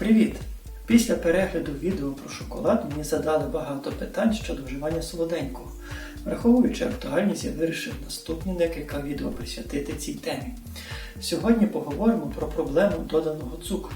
Привіт! Після перегляду відео про шоколад мені задали багато питань щодо вживання солоденького. Враховуючи актуальність, я вирішив наступні декілька відео присвятити цій темі. Сьогодні поговоримо про проблему доданого цукру.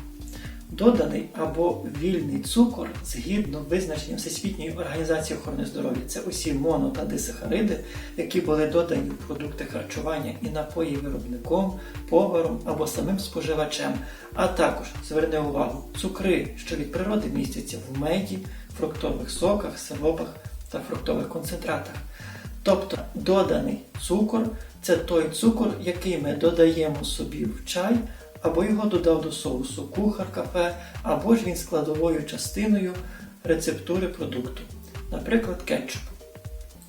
Доданий або вільний цукор, згідно визначенням Всесвітньої організації охорони здоров'я, це усі моно та дисахариди, які були додані в продукти харчування і напої виробником, поваром або самим споживачем, а також зверни увагу, цукри, що від природи містяться в меді, фруктових соках, сиропах та фруктових концентратах. Тобто доданий цукор це той цукор, який ми додаємо собі в чай, або його додав до соусу кухар кафе, або ж він складовою частиною рецептури продукту, наприклад, кетчуп.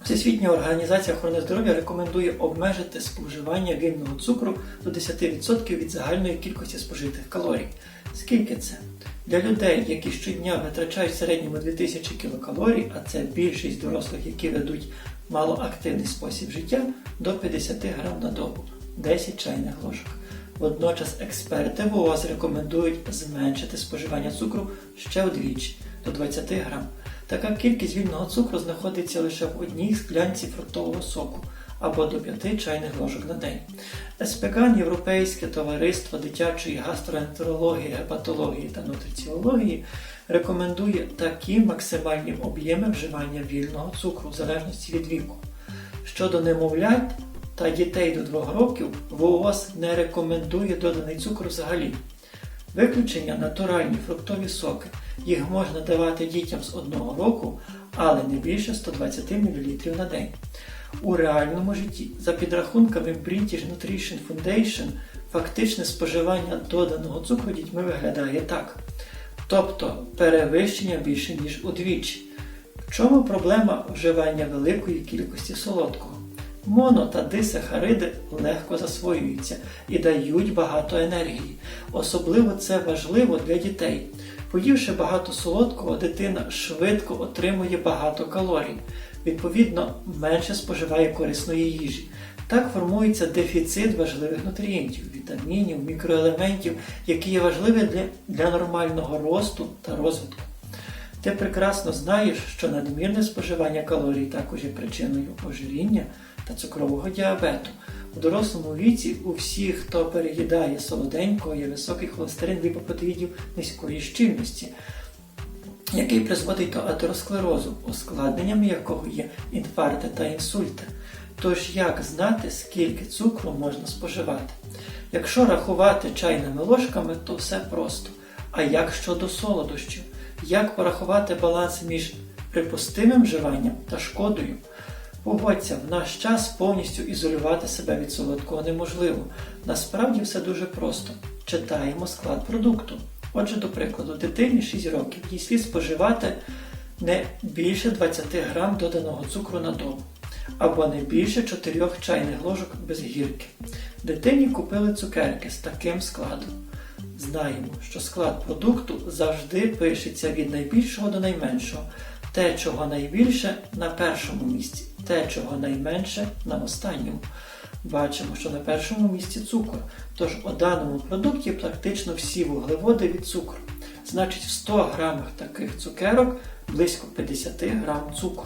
Всесвітня організація охорони здоров'я рекомендує обмежити споживання вільного цукру до 10% від загальної кількості спожитих калорій. Скільки це? Для людей, які щодня витрачають в середньому 2000 кілокалорій, а це більшість дорослих, які ведуть малоактивний спосіб життя, до 50 грам на добу 10 чайних ложок. Водночас експерти ВООЗ рекомендують зменшити споживання цукру ще вдвічі до 20 грам. Така кількість вільного цукру знаходиться лише в одній склянці фруктового соку або до 5 чайних ложок на день. СПК Європейське товариство дитячої гастроентерології, гепатології та нутриціології рекомендує такі максимальні об'єми вживання вільного цукру в залежності від віку. Щодо немовлят та дітей до 2 років ВООЗ не рекомендує доданий цукор взагалі. Виключення натуральні фруктові соки. Їх можна давати дітям з 1 року, але не більше 120 мл на день. У реальному житті, за підрахунками British Nutrition Foundation, фактичне споживання доданого цукру дітьми виглядає так. Тобто перевищення більше, ніж удвічі. В чому проблема вживання великої кількості солодкого? Моно та дисахариди легко засвоюються і дають багато енергії. Особливо це важливо для дітей. Поївши багато солодкого, дитина швидко отримує багато калорій, відповідно, менше споживає корисної їжі. Так формується дефіцит важливих нутрієнтів, вітамінів, мікроелементів, які є важливі для, для нормального росту та розвитку. Ти прекрасно знаєш, що надмірне споживання калорій також є причиною ожиріння та цукрового діабету. У дорослому віці у всіх, хто переїдає солоденького, є високий холестерин ліпопротеїдів низької щільності, який призводить до атеросклерозу, ускладненням якого є інфаркти та інсульти. Тож як знати, скільки цукру можна споживати? Якщо рахувати чайними ложками, то все просто. А як щодо солодощів? Як порахувати баланс між припустимим вживанням та шкодою? Погодься, в наш час повністю ізолювати себе від солодкого неможливо. Насправді все дуже просто. Читаємо склад продукту. Отже, до прикладу, дитині 6 років їй слід споживати не більше 20 грам доданого цукру на добу, або не більше 4 чайних ложок без гірки. Дитині купили цукерки з таким складом. Знаємо, що склад продукту завжди пишеться від найбільшого до найменшого. Те, чого найбільше на першому місці, те, чого найменше на останньому. Бачимо, що на першому місці цукор. Тож у даному продукті практично всі вуглеводи від цукру. Значить, в 100 грамах таких цукерок близько 50 грам цукру.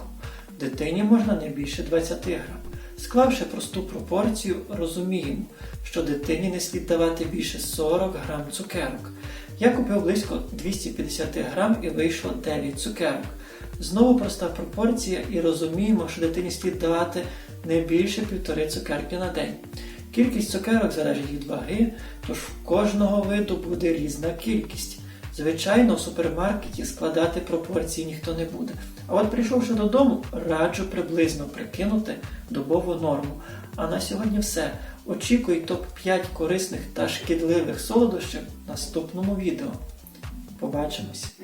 Дитині можна не більше 20 грам. Склавши просту пропорцію, розуміємо, що дитині не слід давати більше 40 грам цукерок. Я купив близько 250 грам і вийшло 9 цукерок. Знову проста пропорція і розуміємо, що дитині слід давати не більше півтори цукерки на день. Кількість цукерок залежить від ваги, тож в кожного виду буде різна кількість. Звичайно, в супермаркеті складати пропорції ніхто не буде. А от прийшовши додому, раджу приблизно прикинути добову норму. А на сьогодні все. Очікуй топ-5 корисних та шкідливих солодощів в наступному відео. Побачимось!